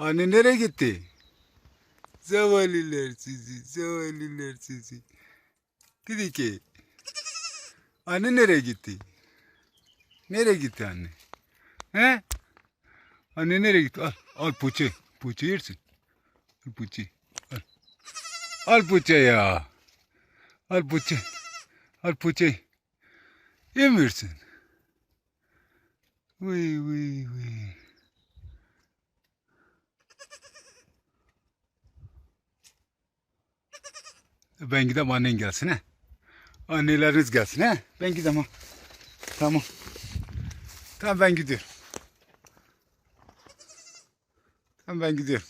Anne nereye gitti? Zavallılar sizi, zavallılar sizi. Dedi ki, anne nereye gitti? Nereye gitti anne? He? Anne nereye gitti? Al, al poğaça. Poğaça yersin. Al poğaça. Al. Al poğaça ya. Al poğaça. Al poğaça. Yemiyorsun. Vıy vıy vıy. Ben gideyim annen gelsin ha. Anneleriniz gelsin ha. Ben gideyim ha. Tamam. Tamam ben gidiyorum. Tamam ben gidiyorum.